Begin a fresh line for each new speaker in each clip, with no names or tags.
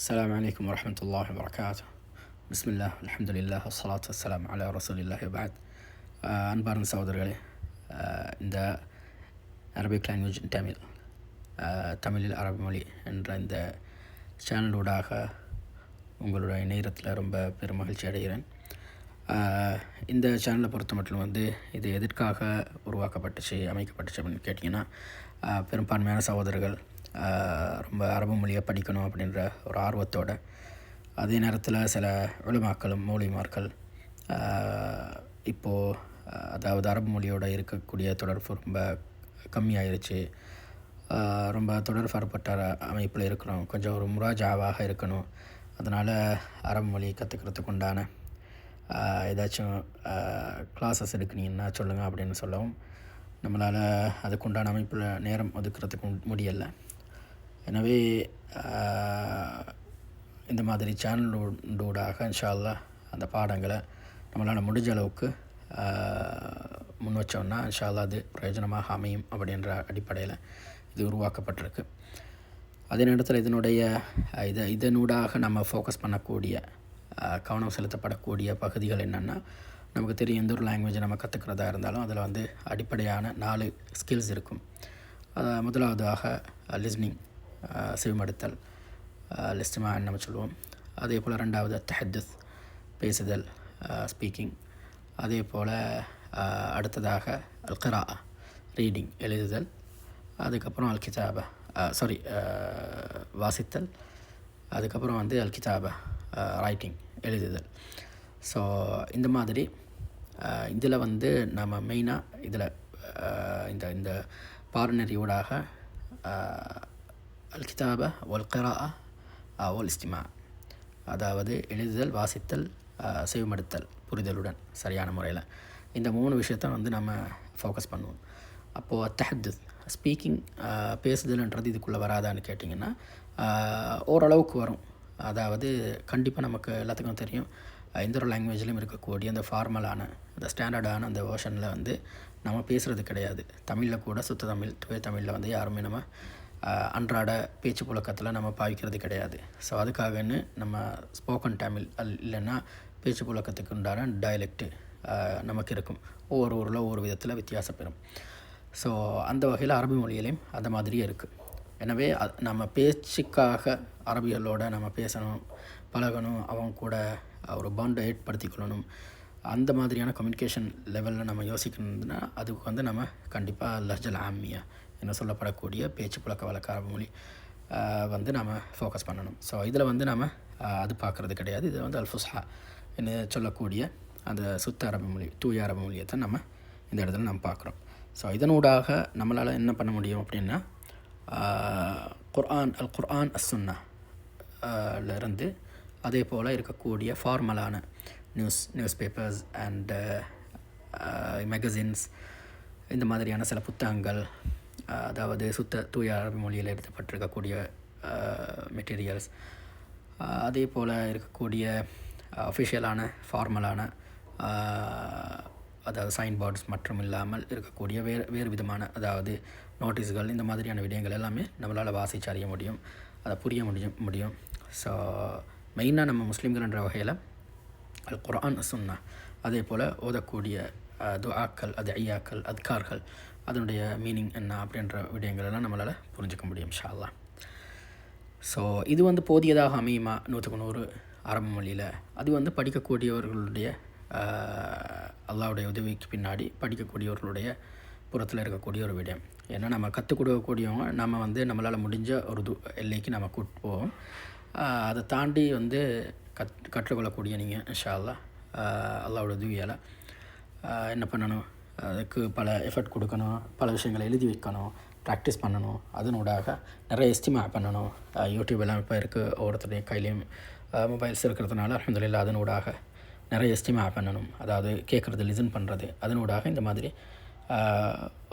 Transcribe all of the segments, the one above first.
السلام عليكم ورحمة الله وبركاته بسم الله الحمد لله والصلاة والسلام على رسول الله وبعد ஆஹ் அன்பார்ந்த சகோதரர்களே ஆஹ் இந்த அரபிக் லாங்குவேஜ் தமிழ் ஆஹ் தமிழில் அரபி மொழி என்ற இந்த சேனலூடாக உங்களுடைய நேரத்தில் ரொம்ப பெருமகிழ்ச்சி அடைகிறேன் ஆஹ் இந்த சேனலை பொறுத்த மட்டும் வந்து இது எதற்காக உருவாக்கப்பட்டுச்சு அமைக்கப்பட்டுச்சு அப்படின்னு கேட்டிங்கன்னா ஆஹ் பெரும்பான்மையான சகோதரர்கள் ஆஹ் ரொம்ப அரபு மொழியை படிக்கணும் அப்படின்ற ஒரு ஆர்வத்தோட அதே நேரத்தில் சில உலமாக்களும் மூலிமார்கள் இப்போது அதாவது அரபு மொழியோட இருக்கக்கூடிய தொடர்பு ரொம்ப கம்மியாயிருச்சு. ரொம்ப தொடர்புறப்பட்ட அமைப்பில் இருக்கிறோம். கொஞ்சம் ஒரு முராஜாவாக இருக்கணும். அதனால் அரபு மொழி கற்றுக்கிறதுக்கு உண்டான ஏதாச்சும் கிளாஸஸ் எடுக்கிறீங்கன்னா சொல்லுங்கள் அப்படின்னு சொல்லவும் நம்மளால் அதுக்குண்டான அமைப்பில் நேரம் ஒதுக்கிறதுக்கு முடியலை. எனவே இந்த மாதிரி சேனலூடாக இன்ஷால்லா அந்த பாடங்களை நம்மளால் முடிஞ்ச அளவுக்கு முன் வச்சோம்னா இன்ஷால்லா அது பிரயோஜனமாக அமையும் அப்படின்ற அடிப்படையில் இது உருவாக்கப்பட்டிருக்கு. அதே நேரத்தில் இதனுடைய இதை இதனூடாக நம்ம ஃபோக்கஸ் பண்ணக்கூடிய கவனம் செலுத்தப்படக்கூடிய பகுதிகள் என்னென்னா நமக்கு தெரியும் எந்த ஒரு லாங்குவேஜ் நம்ம கற்றுக்கிறதா இருந்தாலும் அதில் வந்து அடிப்படையான நாலு ஸ்கில்ஸ் இருக்கும். முதலாவதாக லிஸ்னிங் செவிமடுத்தல் லிஸ்டிமா நம்ம சொல்லுவோம். அதே போல் ரெண்டாவது தஹத்துஸ் பேசுதல் ஸ்பீக்கிங் அதே போல் அடுத்ததாக அல்கரா ரீடிங் எழுதுதல். அதுக்கப்புறம் அல் கிதாபா சாரி வாசித்தல். அதுக்கப்புறம் வந்து அல் கிதாபா ரைட்டிங் எழுதுதல். ஸோ இந்த மாதிரி இதில் வந்து நம்ம மெயினாக இதில் இந்த இந்த பாடநெறியூடாக அல் ஒல்கரா ஒல் இஸ்டிமா அதாவது எழுதுதல் வாசித்தல் ஆஹ், செவிமடுத்தல் புரிதலுடன் சரியான முறையில். இந்த மூணு விஷயத்த வந்து நம்ம ஃபோக்கஸ் பண்ணுவோம். அப்போது தஹத்து ஸ்பீக்கிங் பேசுதல்ன்றது இதுக்குள்ளே வராதான்னு கேட்டிங்கன்னா ஓரளவுக்கு வரும். அதாவது கண்டிப்பாக நமக்கு எல்லாத்துக்கும் தெரியும். எந்த ஒரு லாங்குவேஜ்லையும் இருக்கக்கூடிய அந்த ஃபார்மலான அந்த ஸ்டாண்டர்டான அந்த வேர்ஷனில் வந்து நம்ம பேசுகிறது கிடையாது. தமிழில் கூட சுத்த தமிழ் தூய தமிழில் வந்து யாருமே நம்ம அன்றாட பேச்சு புழக்கத்தில் நம்ம பாவிக்கிறது கிடையாது. ஸோ அதுக்காகன்னு நம்ம ஸ்போக்கன் தமிழ் அல் இல்லைன்னா பேச்சு புழக்கத்துக்கு உண்டான டயலெக்ட்டு நமக்கு இருக்கும். ஒவ்வொரு ஊரில் ஒவ்வொரு விதத்தில் வித்தியாசப்பெறும் ஸோ அந்த வகையில் அரபி மொழியிலையும் அந்த மாதிரியே இருக்குது எனவே நம்ம பேச்சுக்காக அரபிகளோட நம்ம பேசணும் பழகணும் அவங்க கூட ஒரு பாண்டை ஏற்படுத்திக்கொள்ளணும் அந்த மாதிரியான கம்யூனிகேஷன் லெவலில் நம்ம யோசிக்கணும்னா அதுக்கு வந்து நம்ம கண்டிப்பாக லஹ்ஜல் ஆமியா என்ன சொல்லப்படக்கூடிய பேச்சு புழக்க வழக்க மொழி வந்து நாம் ஃபோக்கஸ் பண்ணணும். ஸோ இதில் வந்து நம்ம அது பார்க்குறது கிடையாது. இதில் வந்து அல்ஃபுஸ்ஹா என்று சொல்லக்கூடிய அந்த சுத்த அரபு மொழி தூய அரபு மொழியை தான் நம்ம இந்த இடத்துல நம்ம பார்க்குறோம் ஸோ இதனூடாக நம்மளால் என்ன பண்ண முடியும் அப்படின்னா குர்ஆன் அல் குர்ஆன் அஸ் இருந்து அதே போல் இருக்கக்கூடிய ஃபார்மலான news newspapers and magazines இந்த மாதிரியான சில புத்தகங்கள் அதாவது சுத்த தூய அரபு மொழியில் எழுதப்பட்டிருக்கக்கூடிய மெட்டீரியல்ஸ் அதே போல் இருக்கக்கூடிய அஃபிஷியலான ஃபார்மலான அதாவது சைன் போர்ட்ஸ் மற்றும் இல்லாமல் இருக்கக்கூடிய வேறு வேறு விதமான அதாவது நோட்டீஸ்கள் இந்த மாதிரியான விடயங்கள் எல்லாமே நம்மளால் வாசித்து அறிய முடியும் அதை புரிய முடியும் முடியும். ஸோ மெயினாக நம்ம முஸ்லீம்கள் என்ற வகையில் அல் குரான் சுன்னா அதே போல் ஓதக்கூடிய துஆக்கள் அது ஐயாக்கள் அத்கார்கள் அதனுடைய மீனிங் என்ன அப்படின்ற விடயங்களெல்லாம் நம்மளால் புரிஞ்சுக்க முடியும் இன்ஷா ஸோ இது வந்து போதியதாக அமையுமா? நூற்றுக்கு நூறு அரபு மொழியில் அது வந்து படிக்கக்கூடியவர்களுடைய அல்லாவுடைய உதவிக்கு பின்னாடி படிக்கக்கூடியவர்களுடைய புறத்தில் இருக்கக்கூடிய ஒரு விடயம். ஏன்னா நம்ம கற்றுக் கொடுக்கக்கூடியவங்க நம்ம வந்து நம்மளால் முடிஞ்ச ஒரு து எல்லைக்கு நம்ம கூட்டு போவோம். அதை தாண்டி வந்து கத் கற்றுக்கொள்ளக்கூடிய நீங்கள் இன்ஷா அல்லாஹ் ஆஹ், உதவியால் என்ன பண்ணணும்? அதுக்கு பல எஃபர்ட் கொடுக்கணும் பல விஷயங்களை எழுதி வைக்கணும் ப்ராக்டிஸ் பண்ணணும். அதனூடாக நிறைய எஸ்டிமா பண்ணணும். யூடியூப் எல்லாம் இப்போ இருக்குது ஒவ்வொருத்தருடைய கையிலையும் மொபைல்ஸ் இருக்கிறதுனால அலமதுல்லா அதனூடாக நிறைய எஸ்டிமா பண்ணணும். அதாவது கேட்குறது லிசன் பண்ணுறது அதனூடாக இந்த மாதிரி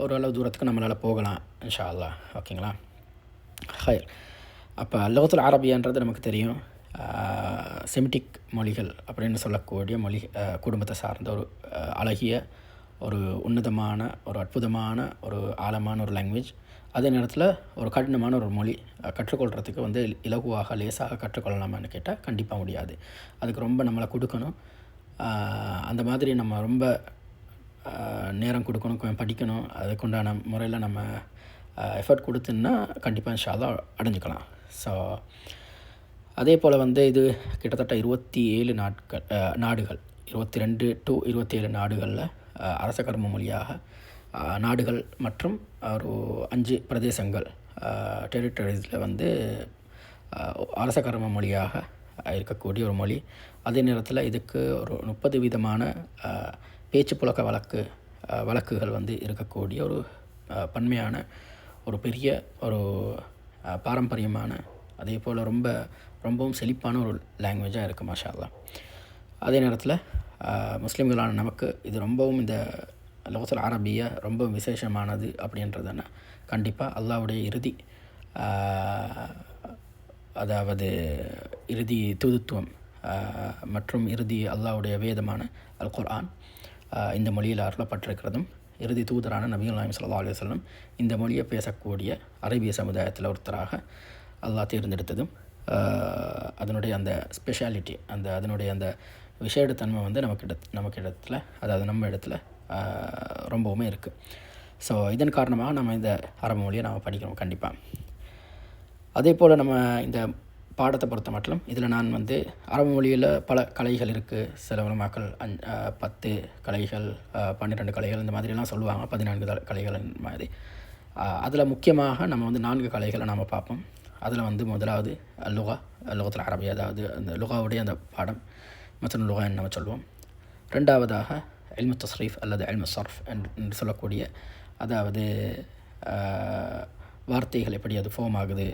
ஓரளவு தூரத்துக்கு நம்மளால் போகலாம் இன்ஷா அல்லா ஓகேங்களா? ஹயர் அப்போ லோகத்தில் அரபியான்றது நமக்கு தெரியும். செமிட்டிக் மொழிகள் அப்படின்னு சொல்லக்கூடிய மொழி குடும்பத்தை சார்ந்த ஒரு அழகிய ஒரு உன்னதமான ஒரு அற்புதமான ஒரு ஆழமான ஒரு லாங்குவேஜ் அதே நேரத்தில் ஒரு கடினமான ஒரு மொழி கற்றுக்கொள்கிறதுக்கு வந்து இலகுவாக லேசாக கற்றுக்கொள்ளலாமான்னு கேட்டால் கண்டிப்பாக முடியாது. அதுக்கு ரொம்ப நம்மளை கொடுக்கணும். அந்த மாதிரி நம்ம ரொம்ப நேரம் கொடுக்கணும் படிக்கணும். அதுக்குண்டான முறையில் நம்ம எஃபர்ட் கொடுத்துன்னா கண்டிப்பாக இன்ஷால்லா அடைஞ்சிக்கலாம். ஸோ அதே போல் வந்து இது கிட்டத்தட்ட இருபத்தி ஏழு நாட்கள் நாடுகள். இருபத்தி ரெண்டு டு இருபத்தி ஏழு நாடுகளில் அரச கர்ம மொழியாக நாடுகள் மற்றும் ஒரு அஞ்சு பிரதேசங்கள் டெரிட்டரிஸில் வந்து அரச கர்ம மொழியாக இருக்கக்கூடிய ஒரு மொழி. அதே நேரத்தில் இதுக்கு ஒரு முப்பது விதமான பேச்சு புழக்க வழக்கு வழக்குகள் வந்து இருக்கக்கூடிய ஒரு பன்மையான ஒரு பெரிய ஒரு பாரம்பரியமான அதே போல் ரொம்ப ரொம்பவும் செழிப்பான ஒரு லாங்குவேஜாக இருக்குது மாஷா அதே நேரத்தில் முஸ்லீம்களான நமக்கு இது ரொம்பவும் இந்த லோசல் அரபியா ரொம்ப விசேஷமானது அப்படின்றதுன்னா கண்டிப்பாக அல்லாஹ்வுடைய இறுதி அதாவது இறுதி தூதுத்துவம் மற்றும் இறுதி அல்லாவுடைய வேதமான அல் குர்ஆன் இந்த மொழியில் அருளப்பட்டிருக்கிறதும் இறுதி தூதரான நபிகள் நாயம் சல்லா அலைஹி இந்த மொழியை பேசக்கூடிய அரேபிய சமுதாயத்தில் ஒருத்தராக அல்லாஹ் தேர்ந்தெடுத்ததும் அதனுடைய அந்த ஸ்பெஷாலிட்டி அந்த அதனுடைய அந்த விஷேடத்தன்மை வந்து நமக்கு நமக்கு இடத்துல அதாவது நம்ம இடத்துல ரொம்பவுமே இருக்குது ஸோ இதன் காரணமாக நம்ம இந்த அரபு மொழியை நம்ம படிக்கிறோம் கண்டிப்பாக அதே போல் நம்ம இந்த பாடத்தை பொறுத்த மட்டும் இதில் நான் வந்து அரபு மொழியில் பல கலைகள் இருக்குது சில உலமாக்கள் அஞ் பத்து கலைகள் பன்னிரெண்டு கலைகள் இந்த மாதிரிலாம் சொல்லுவாங்க. பதினான்கு கலைகள் இந்த மாதிரி. அதில் முக்கியமாக நம்ம வந்து நான்கு கலைகளை நாம் பார்ப்போம். அதில் வந்து முதலாவது லுகா லுகத்தில் அரபி அதாவது அந்த லுகாவுடைய அந்த பாடம். மற்றும் லுகா நம்ம சொல்லுவோம் ரெண்டாவதாக எல்மு தஸ்ரீஃப் அல்லது எல்மு சர்ஃப் என்று என்று சொல்லக்கூடிய அதாவது வார்த்தைகள் எப்படி அது ஃபோம் ஆகுது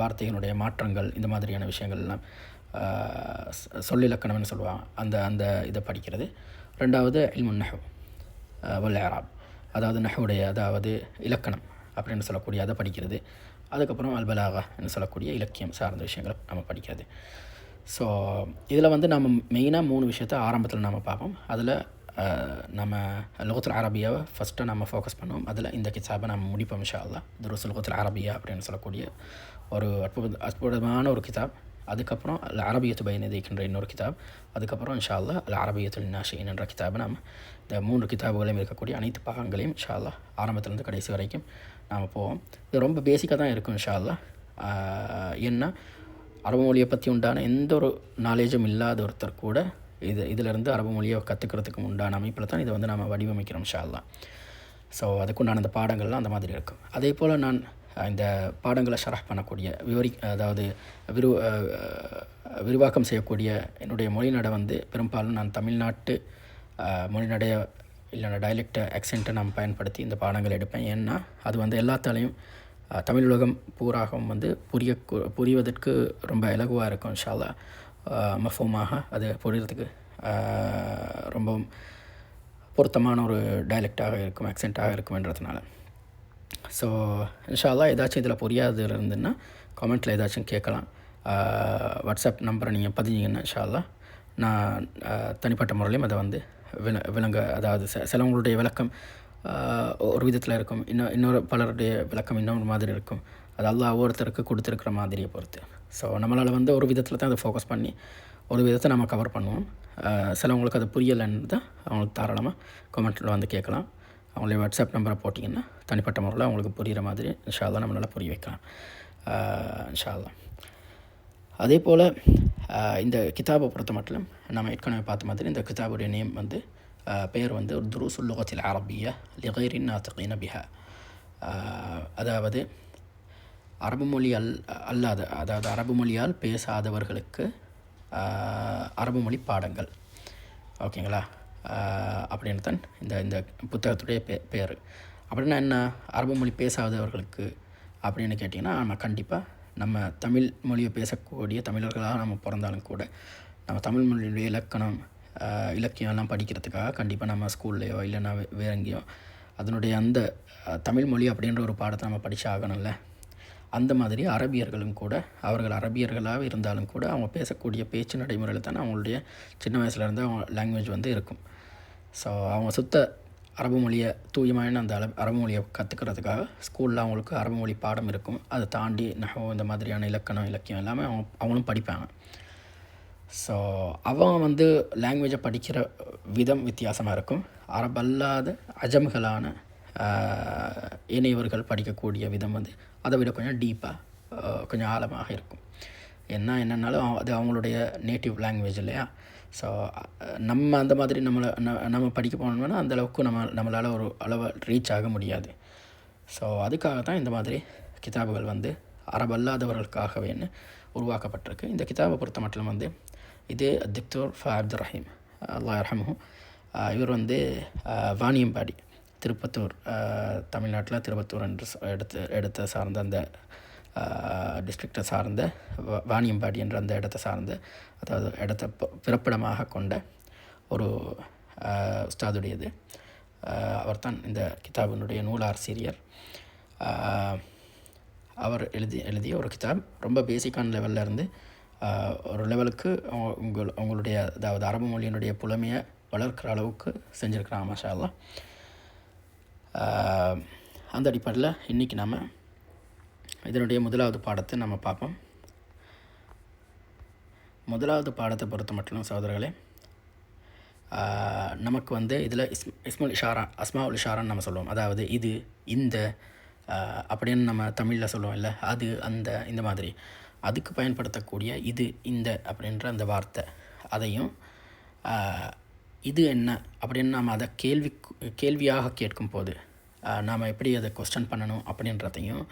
வார்த்தைகளுடைய மாற்றங்கள் இந்த மாதிரியான விஷயங்கள்லாம் சொல்லிலக்கணம்னு சொல்லுவாங்க. அந்த அந்த இதை படிக்கிறது. ரெண்டாவது இல்முன் நஹு வல் ஆராப் அதாவது நஹுடைய அதாவது இலக்கணம் அப்படின்னு சொல்லக்கூடிய அதை படிக்கிறது. அதுக்கப்புறம் அல்பலாகா என்று சொல்லக்கூடிய இலக்கியம் சார்ந்த விஷயங்களை நம்ம படிக்கிறது. ஸோ இதில் வந்து நம்ம மெயினாக மூணு விஷயத்த ஆரம்பத்தில் நம்ம பார்ப்போம். அதில் நம்ம லோகத்தில் அரபியாவை ஃபஸ்ட்டு நம்ம ஃபோக்கஸ் பண்ணுவோம். அதில் இந்த கிதாபை நம்ம முடிப்போம் இன்ஷா அல்லாஹ் துருஸ் லோகத்தில் அரபியா அப்படின்னு சொல்லக்கூடிய ஒரு அற்புத அற்புதமான ஒரு கிதாப் அதுக்கப்புறம் அல் அரபியத்து பயனிதிக்கின்ற இன்னொரு கிதாப் அதுக்கப்புறம் இன்ஷா அல் அரபியத்துல் நாஷின் என்ற கிதாபை நாம் இந்த மூன்று கிதாபுகளையும் இருக்கக்கூடிய அனைத்து பாகங்களையும் இன்ஷா அல்லாஹ் ஆரம்பத்திலேருந்து கடைசி வரைக்கும் நாம் போவோம். இது ரொம்ப பேசிக்காக தான் இருக்கும் இன்ஷா அல்லாஹ் ஏன்னா அரபு மொழியை பற்றி உண்டான எந்த ஒரு நாலேஜும் இல்லாத ஒருத்தர் கூட இது இதிலிருந்து அரபு மொழியை கற்றுக்கிறதுக்கு உண்டான அமைப்பில் தான் இதை வந்து நம்ம வடிவமைக்கிறோம் ஷால்லாம் ஸோ அதுக்குண்டான அந்த பாடங்கள்லாம் அந்த மாதிரி இருக்கும். அதே போல் நான் இந்த பாடங்களை ஷரஹ் பண்ணக்கூடிய விவரி அதாவது விரு விரிவாக்கம் செய்யக்கூடிய என்னுடைய மொழிநடை வந்து பெரும்பாலும் நான் தமிழ்நாட்டு மொழிநடைய இல்லைன்னா டைலெக்டை அக்சென்ட்டை நான் பயன்படுத்தி இந்த பாடங்கள் எடுப்பேன். ஏன்னா அது வந்து எல்லாத்தாலையும் தமிழ் உலகம் பூராகவும் வந்து புரிய புரிவதற்கு ரொம்ப இலகுவாக இருக்கும் ஷாலா மஃபோமாக அது புரியறதுக்கு ரொம்பவும் பொருத்தமான ஒரு டைலெக்டாக இருக்கும் ஆக்சென்ட்டாக இருக்கும்ன்றதுனால ஸோ இன்ஷால்லா ஏதாச்சும் இதில் புரியாது இருந்துன்னா கமெண்ட்டில் ஏதாச்சும் கேட்கலாம். வாட்ஸ்அப் நம்பரை நீங்கள் பதிஞ்சிங்கன்னா இன்ஷால்லா நான் தனிப்பட்ட முறையிலையும் அதை வந்து விள விளங்க அதாவது சில சிலவங்களுடைய விளக்கம் ஒரு விதத்தில் இருக்கும். இன்னும் இன்னொரு பலருடைய விளக்கம் இன்னொரு மாதிரி இருக்கும். அது அல்லாஹ் ஒவ்வொருத்தருக்கு கொடுத்துருக்குற மாதிரியை பொறுத்து. ஸோ நம்மளால் வந்து ஒரு விதத்தில் தான் அதை ஃபோக்கஸ் பண்ணி ஒரு விதத்தை நம்ம கவர் பண்ணுவோம். சிலவங்களுக்கு அது புரியலைன்னு தான் அவங்களுக்கு தாராளமாக கமெண்ட்டில் வந்து கேட்கலாம். அவங்களுடைய வாட்ஸ்அப் நம்பரை போட்டிங்கன்னா தனிப்பட்ட முறையில் அவங்களுக்கு புரிகிற மாதிரி இன்ஷால்லாம் நம்மளால் புரிய வைக்கலாம். இன்ஷால்லாம் அதே போல் இந்த கிதாபை பொறுத்த மட்டும் நம்ம ஏற்கனவே பார்த்த மாதிரி இந்த கிதாபுடைய நேம் வந்து பெயர் வந்து ஒரு துருசுல் லுகத்தில் அரபிய லிகைரின் நாத்தகீன பிஹா. அதாவது அரபு மொழி அல் அல்லாத அதாவது அரபு மொழியால் பேசாதவர்களுக்கு அரபு மொழி பாடங்கள். ஓகேங்களா? அப்படின்னு தான் இந்த இந்த புத்தகத்துடைய பே பேர். அப்படின்னா என்ன? அரபு மொழி பேசாதவர்களுக்கு அப்படின்னு கேட்டிங்கன்னா நம்ம கண்டிப்பாக நம்ம தமிழ் மொழியை பேசக்கூடிய தமிழர்களாக நம்ம பிறந்தாலும் கூட நம்ம தமிழ் மொழியுடைய இலக்கணம் இலக்கியம்லாம் இலக்கியம் எல்லாம் படிக்கிறதுக்காக கண்டிப்பாக நம்ம ஸ்கூல்லையோ இல்லைன்னா வே- வேற எங்கேயோ. அதனுடைய அந்த தமிழ் மொழி அப்படின்ற ஒரு பாடத்தை நம்ம படித்து ஆகணும்ல. அந்த மாதிரி அரபியர்களும் கூட அவர்கள் அரபியர்களாக இருந்தாலும் கூட அவங்க பேசக்கூடிய பேச்சு நடைமுறையில் தானே அவங்களுடைய சின்ன வயசுலேருந்து அவங்க லாங்குவேஜ் வந்து இருக்கும். ஸோ அவங்க சுத்த அரபு மொழியை தூயமான அந்த அள அரபு மொழியை கற்றுக்கிறதுக்காக ஸ்கூலில் அவங்களுக்கு அரபு மொழி பாடம் இருக்கும். அதை தாண்டி நகோ இந்த மாதிரியான இலக்கணம் இலக்கியம் எல்லாமே அவங்க அவங்களும் படிப்பாங்க. ஸோ அவன் வந்து லாங்குவேஜை படிக்கிற விதம் வித்தியாசமாக இருக்கும். அரபல்லாத அஜம்களான இணையவர்கள் படிக்கக்கூடிய விதம் வந்து அதை விட கொஞ்சம் டீப்பாக கொஞ்சம் ஆழமாக இருக்கும். என்ன என்னன்னாலும் அது அவங்களுடைய நேட்டிவ் லாங்குவேஜ் இல்லையா? ஸோ நம்ம அந்த மாதிரி நம்மளை நம்ம படிக்க போனோம்னா அந்தளவுக்கு நம்ம நம்மளால் ஒரு அளவை ரீச் ஆக முடியாது. ஸோ அதுக்காக தான் இந்த மாதிரி கிதாபுகள் வந்து அரபல்லாதவர்களுக்காகவேன்னு உருவாக்கப்பட்டிருக்கு. இந்த கிதாபை பொறுத்த மட்டும் வந்து இது திக்தூர் ஃபா அப்துல் ரஹீம் அல்லா ரஹமும் இவர் வந்து வாணியம்பாடி திருப்பத்தூர் தமிழ்நாட்டில் திருப்பத்தூர் என்று எடுத்து எடுத்த சார்ந்த அந்த டிஸ்ட்ரிக்டை சார்ந்த வாணியம்பாடி என்ற அந்த இடத்தை சார்ந்த அதாவது இடத்த பிறப்பிடமாக கொண்ட ஒரு உஸ்தாதுடையது. அவர் தான் இந்த கிதாபினுடைய நூலாசிரியர் அவர் எழுதி எழுதிய ஒரு கிதாப். ரொம்ப பேசிக்கான லெவலில் இருந்து ஒரு லெவலுக்கு உங்கள் உங்களுடைய அதாவது அரபு மொழியினுடைய புலமையை வளர்க்குற அளவுக்கு செஞ்சுருக்கிறாங்க மஷாலா அந்த அடிப்படையில் இன்றைக்கி நம்ம இதனுடைய முதலாவது பாடத்தை நம்ம பார்ப்போம். முதலாவது பாடத்தை பொறுத்த மட்டும் சகோதரர்களே நமக்கு வந்து இதில் இஸ் இஸ்முல் இஷாரா அஸ்மா உல் இஷாரான்னு நம்ம சொல்லுவோம். அதாவது இது இந்த அப்படின்னு நம்ம தமிழில் சொல்லுவோம் இல்லை அது அந்த இந்த மாதிரி. அதுக்கு பயன்படுத்தக்கூடிய இது இந்த அப்படின்ற அந்த வார்த்தை. அதையும் இது என்ன அப்படின்னு நாம் அதை கேள்வி கேள்வியாக கேட்கும் போது நாம் எப்படி அதை கொஸ்டன் பண்ணணும் அப்படின்றதையும்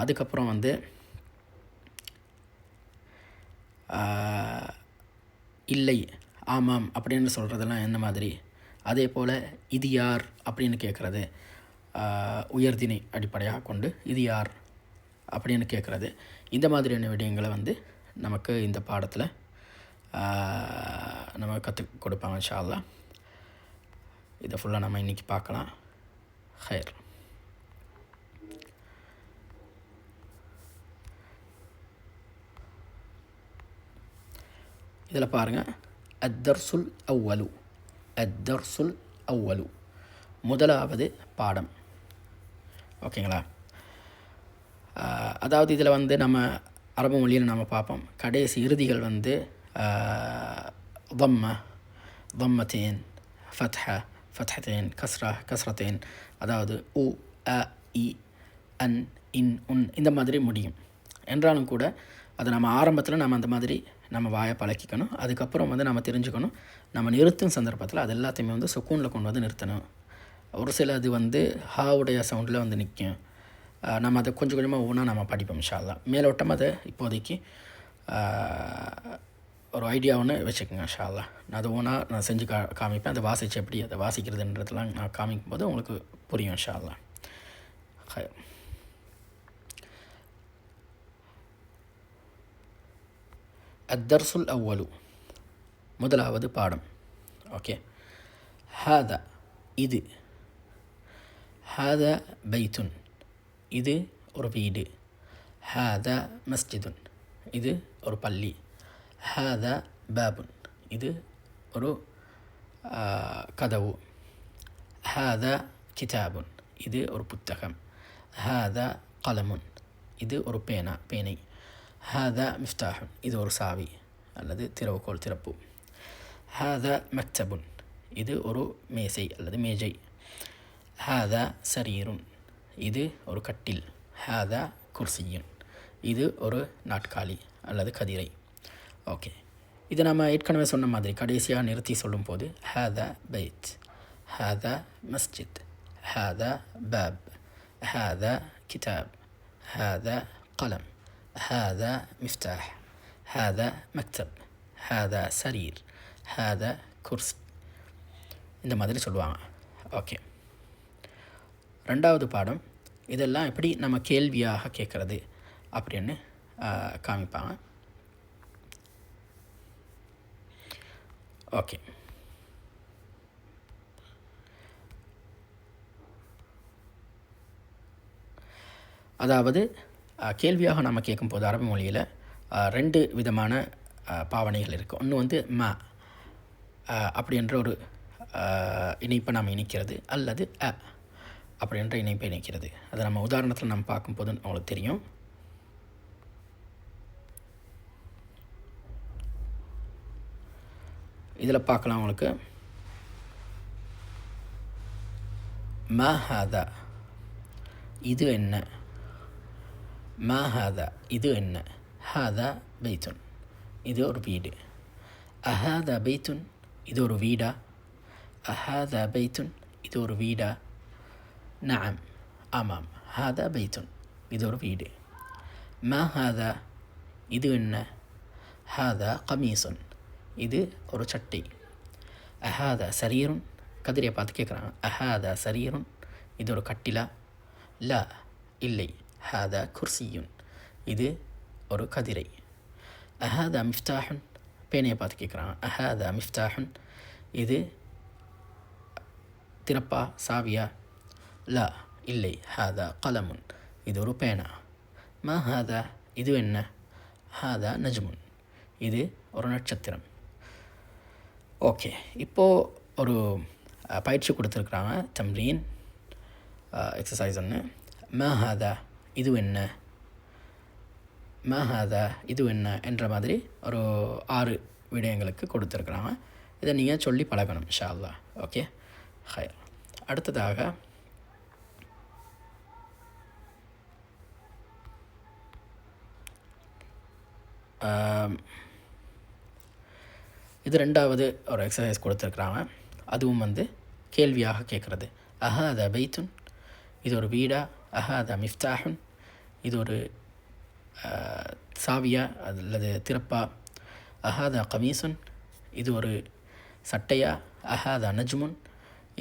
அதுக்கப்புறம் வந்து இல்லை ஆமாம் அப்படின்னு சொல்கிறதெல்லாம் என்ன மாதிரி? அதே போல் இது யார் அப்படின்னு கேட்குறது உயர்தினை அடிப்படையாக கொண்டு இது யார் அப்படின்னு கேட்குறது. இந்த மாதிரியான விடயங்களை வந்து நமக்கு இந்த பாடத்தில் நம்ம கற்றுக் கொடுப்பாங்க ஷால்லா இதை ஃபுல்லாக நம்ம இன்றைக்கி பார்க்கலாம். ஹயர் இதில் பாருங்கள் அத்தர்சுல் அவ்வலு அத்தர்சுல் அவ்வலு முதலாவது பாடம். ஓகேங்களா? அதாவது இதில் வந்து நம்ம அரபு மொழியில் நம்ம பார்ப்போம். கடைசி இறுதிகள் வந்து தம்ம தம்மத்தேன் ஃபத்ஹ ஃபத்ஹத்தேன் கஸ்ரா கஸ்ரத்தேன். அதாவது உ அ இ அன் இன் உன் இந்த மாதிரி முடியும். என்றாலும் கூட அதை நம்ம ஆரம்பத்தில் நம்ம அந்த மாதிரி நம்ம வாயை பழக்கிக்கணும். அதுக்கப்புறம் வந்து நம்ம தெரிஞ்சுக்கணும். நம்ம நிறுத்தும் சந்தர்ப்பத்தில் அது எல்லாத்தையுமே வந்து சுக்கூனில் கொண்டு வந்து நிறுத்தணும். ஒரு சில அது வந்து ஹாவுடைய சவுண்டில் வந்து நிற்கும் நம்ம அதை கொஞ்சம் கொஞ்சமாக ஒவ்வொன்றா நம்ம படிப்போம் ஷால்லாம் மேலோட்டமாக அதை இப்போதைக்கு ஒரு ஐடியா ஒன்று வச்சுக்கோங்க ஷாலா நான் அதை ஒவ்வொன்றா நான் செஞ்சு கா காமிப்பேன். அதை வாசித்து எப்படி அதை வாசிக்கிறதுன்றதுலாம் நான் காமிக்கும் போது உங்களுக்கு புரியும் ஷால்லா அத்தர்சுல் அவ்வலு. முதலாவது பாடம். ஓகே. ஹாதா இது. ஹாதா பைத்துன். இது ஒரு வீடு. ஹாத மஸ்ஜிதுன். இது ஒரு பள்ளி. ஹாத பாபுன். இது ஒரு கதவு. ஹாத கிதாபுன். இது ஒரு புத்தகம். ஹாத கலமுன். இது ஒரு பேனா பேனை. ஹாத மிஃப்தாஹுன். இது ஒரு சாவி அல்லது திறவுகோல் திறப்பு. ஹாத மக்தபுன். இது ஒரு மேசை அல்லது மேஜை. ஹாதா சரீருன். இது ஒரு கட்டில். ஹாதா குர்சியுன். இது ஒரு நாட்காலி அல்லது கதிரை. ஓகே. இதை நம்ம ஏற்கனவே சொன்ன மாதிரி கடைசியாக நிறுத்தி சொல்லும்போது ஹாதா பைத். ஹாதா மஸ்ஜித். ஹாதா பேப். ஹாதா கிதாப். ஹாதா கலம் ஹாதா மிஃப்தாஹ். ஹாதா மக்தப். ஹாதா சரீர். ஹாதா குர்ஸ் இந்த மாதிரி சொல்லுவாங்க. ஓகே. ரெண்டாவது பாடம் இதெல்லாம் எப்படி நம்ம கேள்வியாக கேட்குறது அப்படின்னு காமிப்பாங்க. ஓகே. அதாவது கேள்வியாக நம்ம கேட்கும்போது அரபு மொழியில் ரெண்டு விதமான பாவனைகள் இருக்குது ஒன்று வந்து ம அப்படின்ற ஒரு இணைப்பை நாம் இணைக்கிறது அல்லது அ. அப்படின்ற இணைப்பை இணைக்கிறது. அதை நம்ம உதாரணத்தில் நம்ம பார்க்கும்போது அவங்களுக்கு தெரியும். இதில் பார்க்கலாம் அவங்களுக்கு மஹாதா இது என்ன? மா ஹாதா இது என்ன? ஹாதா பைத்துன் இது ஒரு வீடு. அஹாதா பைத்துன் இது ஒரு வீடா? அஹாதா பைத்துன் இது ஒரு வீடா? நஅம் ஆமாம் ஹாதா பைத்துன் இது ஒரு வீடு மா ஹாதா இது என்ன ஹாதா கமீசுன் இது ஒரு சட்டை அஹாதா சரீருன் கதிரியை பார்த்து கேட்குறாங்க அஹாதா சரீருன் இது ஒரு கட்டிலா லா இல்லை ஹாதா குர்சியுன் இது ஒரு கதிரை அஹாதா மிஃப்தாஹுன் பேனையை பார்த்து கேட்குறாங்க அஹாதா மிஃப்தாஹுன் இது திறப்பா சாவியா லா இல்லை ஹாதா கலமுன். இது ஒரு பேனா. மா ஹாதா இது என்ன? ஹாதா நஜ்முன். இது ஒரு நட்சத்திரம். ஓகே இப்போது ஒரு பயிற்சி கொடுத்துருக்குறாங்க தம்ரீன் எக்ஸசைஸ் ஒன்று மா ஹாதா இது என்ன? மா ஹாதா இது என்ன? என்ற மாதிரி ஒரு ஆறு விடயங்களுக்கு கொடுத்துருக்குறாங்க. இதை நீங்கள் சொல்லி பழகணும் ஷால்லா ஓகே? ஹயர் அடுத்ததாக இது ரெண்டாவது ஒரு எக்ஸசைஸ் கொடுத்துருக்குறாங்க அதுவும் வந்து கேள்வியாக கேட்குறது. அஹா அது பைத்துன்? இது ஒரு வீடா? அஹாத மிஃப்தாஹுன்? இது ஒரு சாவியா சாவியா? அல்லது திறப்பா? அஹாதா கமீசுன்? இது ஒரு சட்டையா? அஹாதா நஜ்முன்?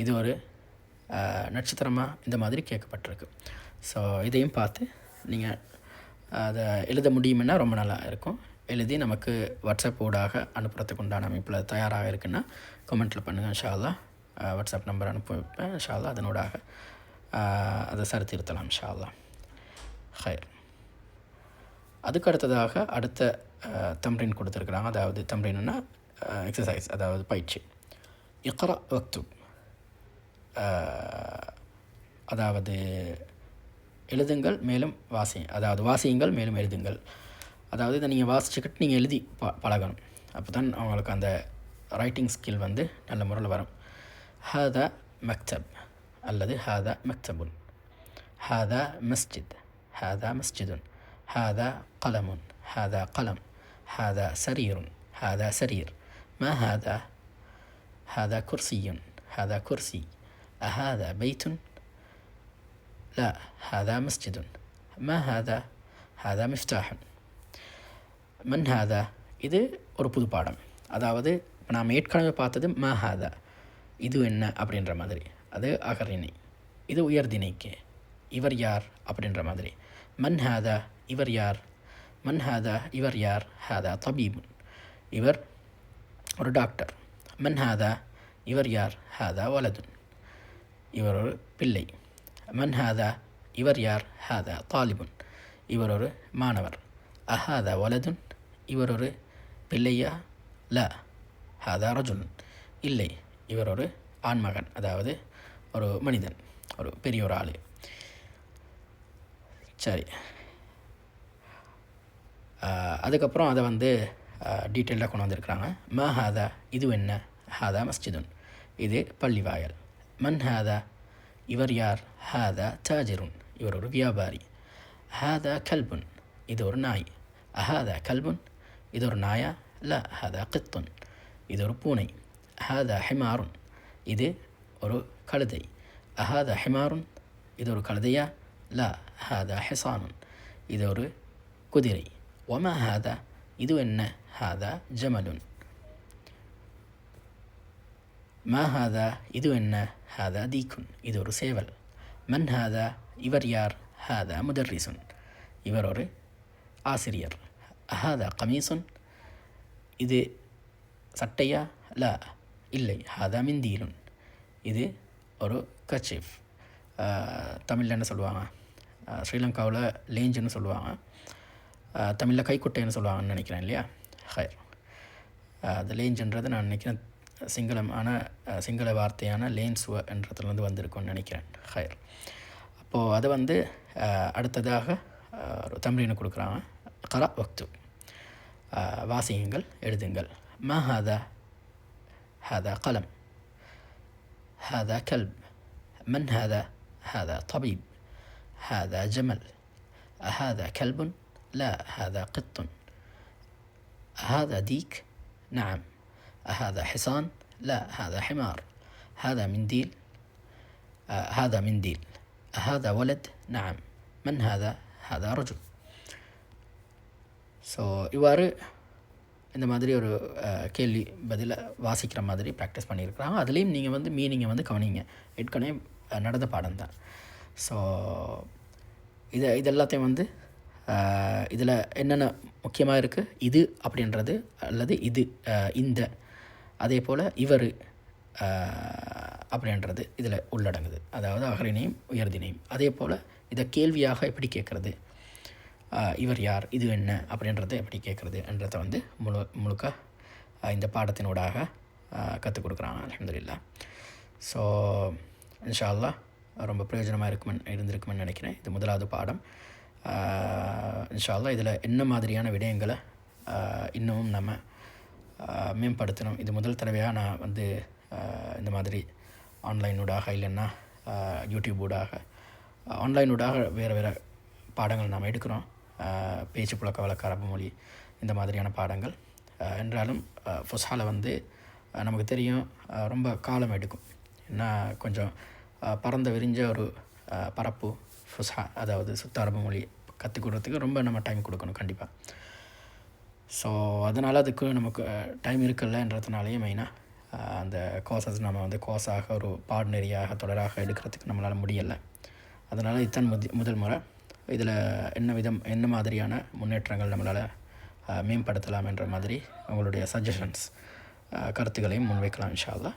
இது ஒரு நட்சத்திரமாக நட்சத்திரமா? இந்த மாதிரி கேட்கப்பட்டிருக்கு. ஸோ இதையும் பார்த்து நீங்கள் அதை எழுத முடியுமென்னா ரொம்ப நல்லா இருக்கும். எழுதி நமக்கு வாட்ஸ்அப் ஊடாக அனுப்புறதுக்கு உண்டான அமைப்பில் தயாராக இருக்குன்னா கமெண்ட்டில் பண்ணுங்கள் ஷாலா வாட்ஸ்அப் நம்பர் அனுப்பி வைப்பேன் அதனூடாக அதை சரித்திருத்தலாம் ஷாலா ஹயர் அதுக்கு அடுத்ததாக அடுத்த தம்ரின் கொடுத்துருக்குறாங்க. அதாவது தம்ரின்னா எக்ஸசைஸ் அதாவது பயிற்சி. இக்கரா வக்து. அதாவது எழுதுங்கள் மேலும் வாசி அதாவது வாசியுங்கள் மேலும் எழுதுங்கள். அதாவது இதை நீங்கள் வாசிச்சுக்கிட்டு நீங்கள் எழுதி ப பழகணும் அப்போ தான் அவங்களுக்கு அந்த ரைட்டிங் ஸ்கில் வந்து நல்ல முறையில் வரும் ஹாதா மக்தப் அல்லது ஹாதா மக்தபுன் ஹாதா மஸ்ஜித் ஹாதா மஸ்ஜிதுன் ஹாதா قلم هذا قلم هذا سرير هذا سرير ما هذا هذا كرسي هذا كرسي أهذا بيت لا هذا مسجد ما هذا هذا مفتاح மன்ஹாதா இது ஒரு புது பாடம். அதாவது நாம் ஏற்கனவே பார்த்தது மஹாதா இது என்ன அப்படின்ற மாதிரி. அது அகரிணை இது உயர்திணைக்கு இவர் யார் அப்படின்ற மாதிரி. மன்ஹாதா இவர் யார்? மன்ஹாதா இவர் யார்? ஹாதா தபீபுன் இவர் ஒரு டாக்டர். மன்ஹாதா இவர் யார்? ஹாதா வலதுன் இவர் ஒரு பிள்ளை. மன்ஹாதா இவர் யார்? ஹாதா தாலிபுன் இவர் ஒரு மாணவர். அஹாதா வலதுன் இவர் ஒரு பிள்ளையா? ல. ஹாதா ரஜுன். இல்லை இவர் ஒரு ஆண்மகன் அதாவது ஒரு மனிதன் ஒரு பெரிய ஒரு ஆள். சரி. அதுக்கப்புறம் அதை வந்து டீட்டெயிலாக கொண்டு வந்திருக்கிறாங்க. ம ஹாதா இது என்ன? ஹாதா மஸ்ஜிதுன். இது பள்ளிவாயல் மன் ஹாதா இவர் யார்? ஹாதா தாஜிருன். இவர் ஒரு வியாபாரி. ஹாதா கல்புன். இது ஒரு நாய். அஹாதா கல்புன் இது ஒரு நாயா? ல ஹதா கித்துன் இது ஒரு பூனை. ஹாதா ஹிமாருன் இது ஒரு கழுதை. அஹாதா ஹிமாருன் இது ஒரு கழுதையா? ல ஹாதா ஹிசானுன் இது ஒரு குதிரை. ஒமா ஹாதா இது என்ன? ஹாதா ஜமலுன் மா ஹாதா இது என்ன? ஹாதா தீக்குன் இது ஒரு சேவல். மன் ஹாதா இவர் யார்? ஹாதா முதர்ரிசுன் இவர் ஒரு ஆசிரியர். ஹாதா கமீசுன் இது சட்டையா ல இல்லை ஹாதா மிந்தீலுன் இது ஒரு கச்சீஃப் தமிழில் என்ன சொல்லுவாங்க ஸ்ரீலங்காவில் லேஞ்சுன்னு சொல்லுவாங்க தமிழில் கைக்குட்டைன்னு சொல்லுவாங்கன்னு நினைக்கிறேன் இல்லையா ஹயர் அது லேஞ்சுன்றது நான் நினைக்கிறேன் சிங்களமான சிங்கள வார்த்தையான லேன்ஸ்வ என்றதுலேருந்து வந்திருக்கும்னு நினைக்கிறேன் ஹயர் அப்போது அதை வந்து அடுத்ததாக ஒரு தமிழின்னு கொடுக்குறாங்க கரா வக்து அஹ், வாசியுங்கள் எழுதுங்கள் மா ஹாதா ஹாதா கலம் هذا كلب من هذا هذا طبيب هذا جمل أهذا كلب لا هذا قط أهذا ديك نعم أهذا حصان لا هذا حمار هذا منديل آه هذا منديل أهذا ولد نعم من هذا هذا رجل ஸோ இவ்வாறு இந்த மாதிரி ஒரு கேள்வி பதிலை வாசிக்கிற மாதிரி ப்ராக்டிஸ் பண்ணியிருக்கிறாங்க. அதுலேயும் நீங்கள் வந்து மீனிங்கை வந்து கவனிங்க. ஏற்கனவே நடந்த பாடம் தான். ஸோ இதை இது எல்லாத்தையும் வந்து இதில் என்னென்ன முக்கியமாக இருக்குது இது அப்படின்றது அல்லது இது இந்த. அதே போல் இவர் அப்படின்றது இதில் உள்ளடங்குது. அதாவது அகரினையும் உயர்தினையும். அதே போல் இதை கேள்வியாக எப்படி கேட்குறது? இவர் யார்? இது என்ன? அப்படின்றத எப்படி கேட்குறது என்றதை வந்து முழு முழுக்க இந்த பாடத்தினூடாக கற்றுக் கொடுக்குறாங்க அலமதுல்லா ஸோ இன்ஷா ரொம்ப பிரயோஜனமாக இருக்குமென்னு இருந்திருக்குமென்னு நினைக்கிறேன். இது முதலாவது பாடம். இன்ஷால்லா இதில் என்ன மாதிரியான விடயங்களை இன்னமும் நம்ம மேம்படுத்தணும்? இது முதல் தடவையாக நான் வந்து இந்த மாதிரி ஆன்லைனூடாக இல்லைன்னா யூடியூபூடாக யூடியூப் ஊடாக ஆன்லைன் ஊடாக வேறு வேறு பாடங்கள் நாம் எடுக்கிறோம். பேச்சு புழக்க வழக்க அரபு மொழி இந்த மாதிரியான பாடங்கள். என்றாலும் ஃபுஸ்ஹால வந்து நமக்கு தெரியும் ரொம்ப காலம் எடுக்கும். ஏன்னா கொஞ்சம் பறந்த விரிஞ்ச ஒரு பரப்பு ஃபுசா அதாவது சுத்த அரபு மொழி கற்றுக் கொடுறதுக்கு ரொம்ப நம்ம டைம் கொடுக்கணும் கண்டிப்பாக ஸோ அதனால் அதுக்கு நமக்கு டைம் இருக்குல்லன்றதுனாலேயே மெயினாக அந்த கோர்சஸ் நம்ம வந்து கோர்ஸாக ஒரு பாடநெறியாக தொடராக எடுக்கிறதுக்கு நம்மளால் முடியலை. அதனால் இதுதான் முதி முதல் முறை இதில் என்ன விதம் என்ன மாதிரியான முன்னேற்றங்கள் நம்மளால் மேம்படுத்தலாம் என்ற மாதிரி உங்களுடைய சஜஷன்ஸ் கருத்துக்களையும் முன்வைக்கலாம் இன்ஷால்லா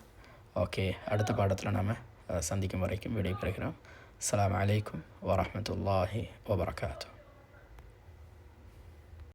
ஓகே அடுத்த பாடத்தில் நாம் சந்திக்கும் வரைக்கும் விடைபெறுகிறோம். அலாம் அலைக்கும் வரமத்துல்லாஹி வபரகாத்தூ